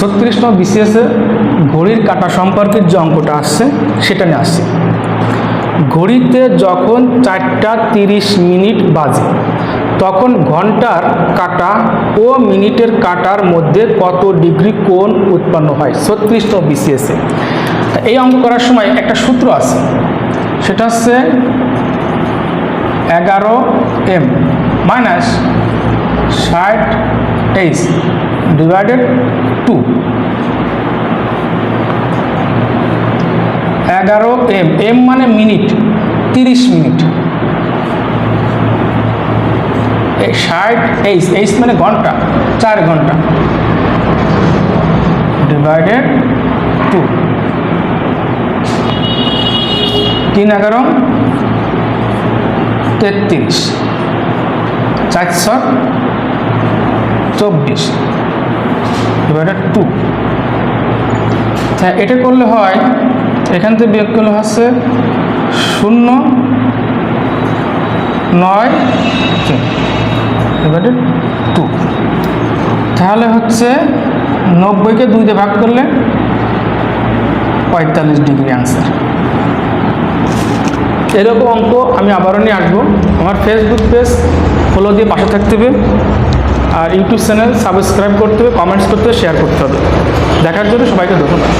ছত্রিশ নম্বর বিসিএসে ঘড়ির কাটা সম্পর্কিত যে অঙ্কটা আসছে, সেটা নিয়ে আসছে। ঘড়িতে যখন চারটা তিরিশ মিনিট বাজে, তখন ঘণ্টার কাটা ও মিনিটের কাটার মধ্যে কত ডিগ্রি কোণ উৎপন্ন হয়? ছত্রিশ নম্বর বিসিএসে এই অঙ্ক করার সময় একটা সূত্র আছে, সেটা হচ্ছে এগারো এম মাইনাস ষাট এইচ ডিভাইডেড টু এগারো এম এম মানে মিনিট তিরিশ মিনিট এই ষাট এইচ এইচ মানে ঘণ্টা, চার ঘণ্টা। ডিভাইডেড টু তিন এগারো, তেত্রিশ, চারশো চব্বিশ। ডিভাইডেড টু হ্যাঁ এটা করলে হয়, এখান থেকে বিয়োগ করলে হচ্ছে শূন্য, নয় ডিভাইডেড টু তাহলে হচ্ছে নব্বইকে দুই দিয়ে ভাগ করলে পঁয়তাল্লিশ ডিগ্রি আনসার এরকম অঙ্ক আমি আবারও নিয়ে আসব। আমার ফেসবুক পেজ ফলো দিয়ে পাশে থাকতে হবে। আর ইউটিউব চ্যানেল সাবস্ক্রাইব করতে হবে কমেন্টস করতে হবে শেয়ার করতে হবে। দেখার জন্য সবাইকে ধন্যবাদ।